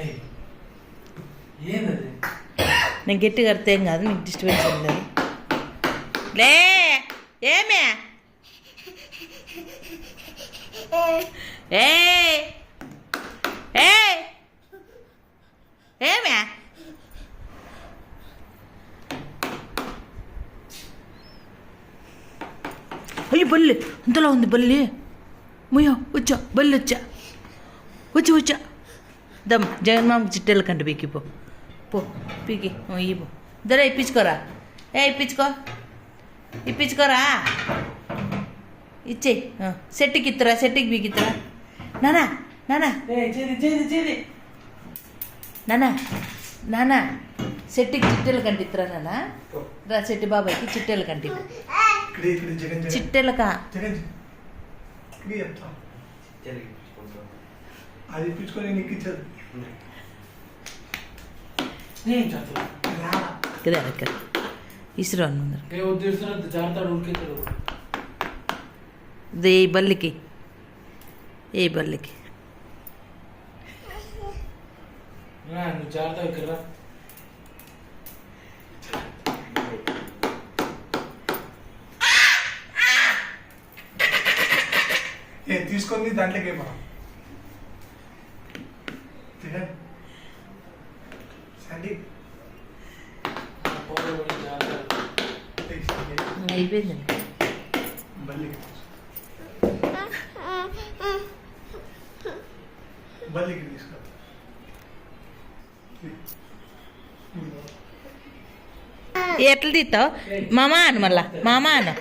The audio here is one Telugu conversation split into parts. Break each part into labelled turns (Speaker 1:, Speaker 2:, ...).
Speaker 1: ఏయ్, ఏందది
Speaker 2: నేను గట్టి కడితే ఏం కాదు నీకు డిస్టర్బెన్స్ ఏం లేదు లే ఏమే ఏ ఏ ఏమే అయ్యో బల్లి అంతలో ఉంది బల్లి ముయ్యో వచ్చా బల్లి వచ్చా వచ్చి వచ్చా దమ్ జగన్మామ చిట్టెల కంట పీకి పో. పో పీకి. ఇయ్యి పో. ధర ఇప్పించుకోరా. ఏ ఇప్పించుకో. ఇప్పించుకోరా. ఇచ్చే సెట్టికి ఇత్తరా సెట్టికి పీకిత్తరా నానా నానా.
Speaker 1: ఏయ్, చేది చేది చేది
Speaker 2: నానా నానా. సెట్టికి చిట్టెల కంటి ఇత్తరా నానా. రా సెట్టి బాబాయ్కి చిట్టెల కంటి చిట్టెలక
Speaker 1: అది ఇప్పించుకొని నీకు ఇచ్చేది నేను చదువు
Speaker 2: కదా ఇసురు ముందర.
Speaker 1: ఏ ఉద్దేశం జాగ్రత్త ఉడికెత్తాడు
Speaker 2: ఇది ఏ బల్లికి. ఏ బల్లికి.
Speaker 1: నువ్వు జాగ్రత్త. ఏ తీసుకొని దాంట్లోకి ఏమా సండి.
Speaker 2: అయిపోయిందండి
Speaker 1: బల్లికి తీసుకో
Speaker 2: ఎట్లా తీస్తావు? మామా అను మళ్ళా. మామా అను.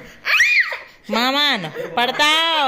Speaker 2: మామా అను. పడతావు?